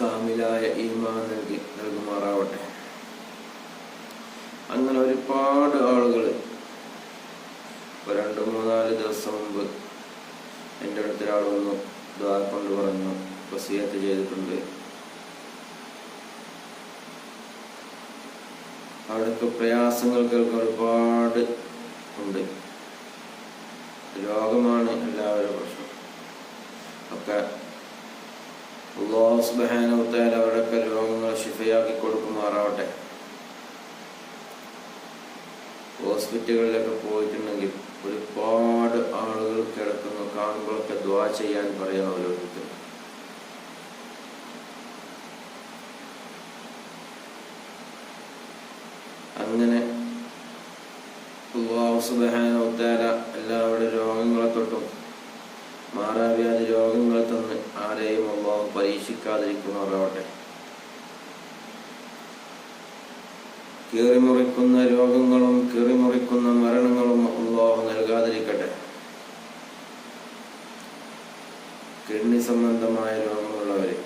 കാമിലായ ഈമാൻ നൽകി നൽകുമാറാവട്ടെ. അങ്ങനെ ഒരുപാട് ആളുകൾ രണ്ട് മൂന്നാൽ ദിവസം മുമ്പ് എന്റെ അടുത്ത് ഒരാൾ വന്നു ദ്വാ കൊണ്ട് പറഞ്ഞു വസീയത്ത് ചെയ്തിട്ടുണ്ട്. അവിടുത്തെ പ്രയാസങ്ങൾ കേൾക്കാൻ ഒരുപാട് ഉണ്ട്. രോഗമാണ് എല്ലാവരും പ്രശ്നം. ഒക്കെ അള്ളാഹു അവരുടെയൊക്കെ രോഗങ്ങൾ ശിഫയാക്കി കൊടുക്കുമാറാവട്ടെ. ഹോസ്പിറ്റലുകളിലൊക്കെ പോയിട്ടുണ്ടെങ്കിൽ ഒരുപാട് ആളുകൾ കിടക്കുന്നു കാണുമ്പോഴൊക്കെ ദ്വാ ചെയ്യാൻ പറയാം അവരോട് അങ്ങനെ അള്ളാഹു സുബാനവത്താല എല്ലാവരുടെ രോഗങ്ങളെ തൊട്ടും മാറാവ്യാധി രോഗങ്ങൾ തന്ന് ആരെയും അള്ളാഹു പരീക്ഷിക്കാതിരിക്കുമാറാവട്ടെ കീറിമുറിക്കുന്ന രോഗങ്ങളും കീറിമുറിക്കുന്ന മരണങ്ങളും അള്ളാഹു നൽകാതിരിക്കട്ടെ. കിഡ്നി സംബന്ധമായ രോഗമുള്ളവര്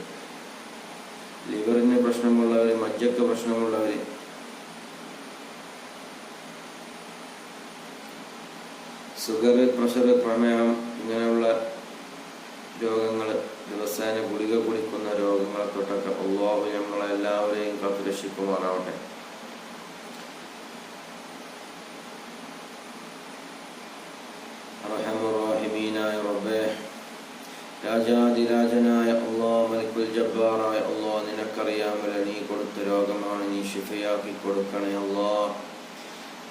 ലിവറിന് പ്രശ്നമുള്ളവര് മജ്ജക്ക് പ്രശ്നമുള്ളവര് ഷുഗർ പ്രഷർ പ്രമേഹം ഇങ്ങനെയുള്ള രോഗങ്ങൾ ദിവസേന ഗുളിക കുടിക്കുന്ന രോഗങ്ങളെ തൊട്ടൊക്കെ അള്ളാഹു നമ്മളെല്ലാവരെയും കാത്തുരക്ഷിക്കുമാറാവട്ടെ റഹമുറാഹിമീനായ റബ്ബേ രാജാതിരാജനായ അള്ളാ മലിക്കുൽ ജബ്ബാറായ അള്ളാ നിനക്കറിയാമല്ല നീ കൊടുത്ത രോഗമാണ് നീ ഷിഫയാക്കി കൊടുക്കണേ അള്ളാ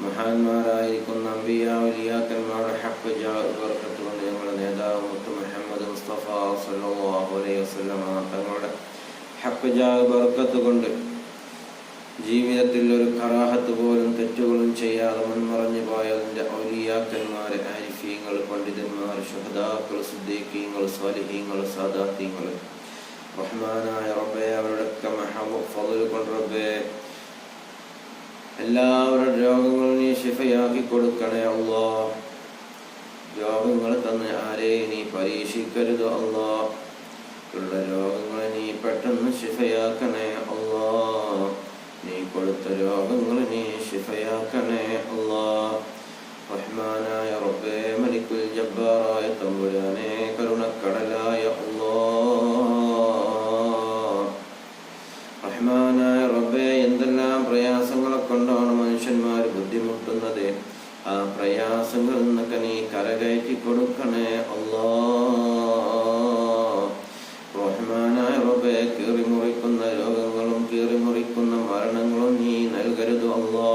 മഹാന്മാരായിരിക്കുന്ന അമ്പിയാവലിയാക്കന്മാരുടെ ഹക്ക് ജാഗ്രത്തുകൊണ്ട് കൊണ്ട് ഞങ്ങളുടെ നേതാവ് മുത്ത് മുഹമ്മദ് മുസ്തഫ സല്ലല്ലാഹു അലൈഹി തങ്ങളുടെ ഹക്ക് ബർക്കത്ത് കൊണ്ട് ജീവിതത്തിൽ ഒരു കറാഹത്ത് പോലും തെറ്റുകളും ചെയ്യാതെ മുൻമറഞ്ഞു പോയതിന്റെ ഔലിയാക്കന്മാർ ആരിഫീങ്ങൾ പണ്ഡിതന്മാർ ഷഹദാക്കൾ സുദ്ദീഖീങ്ങൾ സ്വാലിഹീങ്ങൾ സാദാത്തീങ്ങൾ. റഹ്മാനായ റബ്ബെ അവരുടെയൊക്കെ മഹബ് ഫതുൽ കൊണ്ട് റബ്ബെ എല്ലാവരുടെ രോഗങ്ങളും നീ ശിഫയാക്കി കൊടുക്കണേ അള്ളാ. രോഗങ്ങൾ തന്ന് ആരെയും നീ പരീക്ഷിക്കരുത് അള്ളാ. ഉള്ള രോഗങ്ങളെ നീ പെട്ടെന്ന് ശിഫയാക്കണേ അള്ളാ. നീ കൊടുത്ത രോഗങ്ങൾ നീ ശിഫയാക്കണേ അള്ളാ. റഹ്മാനായ റബ്ബേ മലിക്കുൽ ജബ്ബാറായ തമ്പുരാനെ കരുണക്കടലായ അള്ളാ. അല്ലാ റഹ്മാനായ റബ്ബേ കീറിമുറിക്കുന്ന രോഗങ്ങളും കീറിമുറിക്കുന്ന മരണങ്ങളും നീ നൽകരുത് അല്ലാ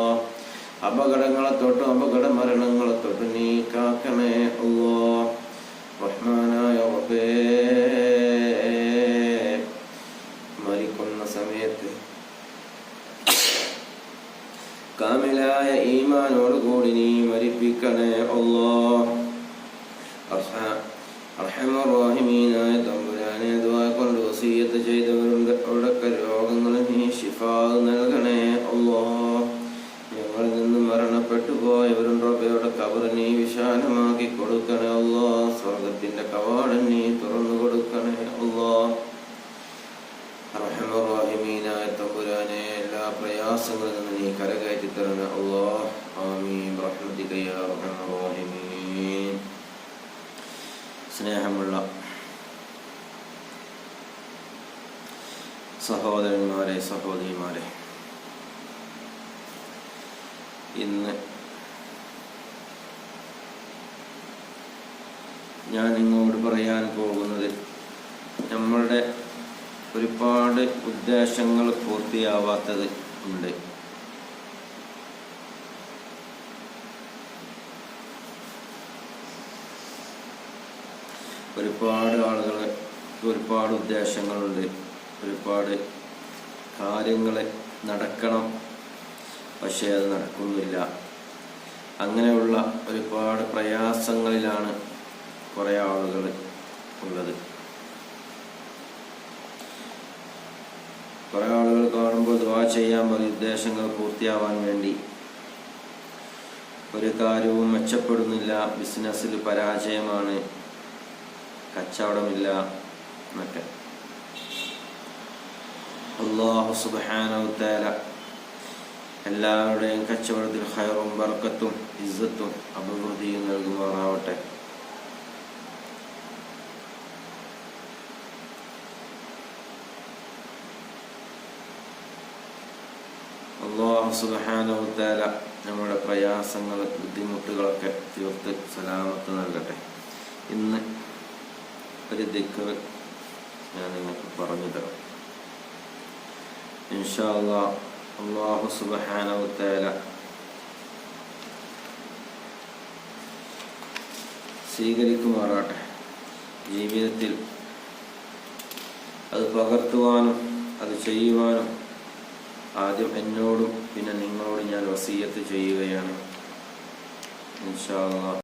അപകടങ്ങളെ തൊട്ടും അപകട മരണങ്ങളെ തൊട്ട് നീ കാക്കണേ അല്ലാ റഹ്മാനായ റബ്ബേ മരിക്കുന്ന സമയത്ത് കാമിലായ ഈമാനോട് കൂടി നീ മരിപ്പിക്കണേ أرحم الراحمين. أيضا بلاني دعاء كل وصية جيد സഹോദരന്മാരെ സഹോദരിമാരെ ഇന്ന് ഞാൻ നിങ്ങളോട് പറയാൻ പോകുന്നത് നമ്മളുടെ ഒരുപാട് ഉദ്ദേശങ്ങൾ പൂർത്തിയാവാത്തത് ഉണ്ട്. ഒരുപാട് ആളുകൾ ഒരുപാട് ഉദ്ദേശങ്ങളുണ്ട്. ഒരുപാട് കാര്യങ്ങൾ നടക്കണം. പക്ഷേ അത് നടക്കുന്നില്ല. അങ്ങനെയുള്ള ഒരുപാട് പ്രയാസങ്ങളിലാണ് കുറേ ആളുകൾ ഉള്ളത്. കുറേ ആളുകൾ കാണുമ്പോൾ ദ്വാ ചെയ്യാൻ പറയും ഉദ്ദേശങ്ങൾ പൂർത്തിയാവാൻ വേണ്ടി. ഒരു കാര്യവും മെച്ചപ്പെടുന്നില്ല. ബിസിനസ്സിൽ പരാജയമാണ്. കച്ചവടമില്ല എന്നൊക്കെ. അള്ളാഹു സുബാനവുത്താല എല്ലാവരുടെയും കച്ചവടത്തിൽ ഹയറും ബർക്കത്തും ഇസ്സത്തും അഭിവൃദ്ധിയും നൽകുമാറാവട്ടെ. അള്ളാഹു സുബാനവുത്താല നമ്മുടെ പ്രയാസങ്ങൾ ബുദ്ധിമുട്ടുകളൊക്കെ തീർത്ത് സലാമത്ത് നൽകട്ടെ. ഇന്ന് ഒരു ദിക്കർ ഞാൻ നിങ്ങൾക്ക് പറഞ്ഞു തരാം. ഇൻഷാ അള്ളാഹ് സുബാനവുത്താല സ്വീകരിക്കുമാറാട്ടെ ജീവിതത്തിൽ അത് പകർത്തുവാനും അത് ചെയ്യുവാനും ആദ്യം എന്നോടും പിന്നെ നിങ്ങളോടും ഞാൻ വസീയത്ത് ചെയ്യുകയാണ്. ഇൻഷാ അള്ളാഹ്